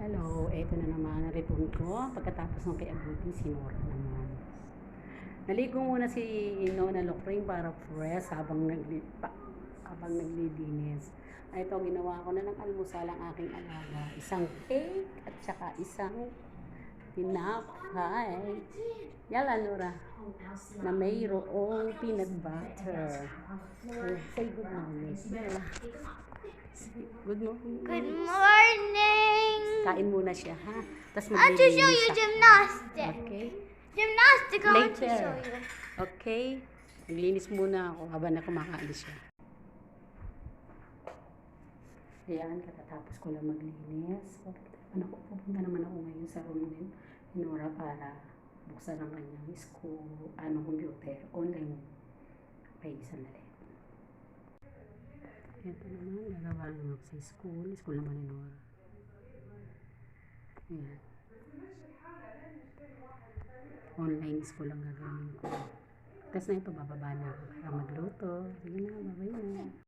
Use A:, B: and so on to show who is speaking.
A: Hello, eto na naman ang return ko. Pagkatapos ng kay Abuti, sinura naman. Naligo muna si Nona Lokring para fresh habang nagli pa, habang naglilinis. Ito, ginawa ko na ng almusal ang aking alaga. Isang cake at saka isang tinapay. Yala, Nora. Na mayroong peanut butter. Say good morning. Good morning.
B: Good morning.
A: Kain muna siya, ha? Tapos
B: I want to show you
A: siya.
B: gymnastics.
A: Okay?
B: Gymnastics. I want to
A: Later.
B: show you.
A: Okay? Naglinis muna ako habang na kumakaalis siya. Ayan, katatapos ko lang maglinis. Ano ko, pupunta naman ako ngayon sa room ni Nora para buksan ang kanyang school, ano, computer, online. Okay, sandali. Ito naman, gagawa naman ako sa school. School naman ni Nora. Ayan. Online school ang gagawin ko. Tapos na ito, bababa na ako para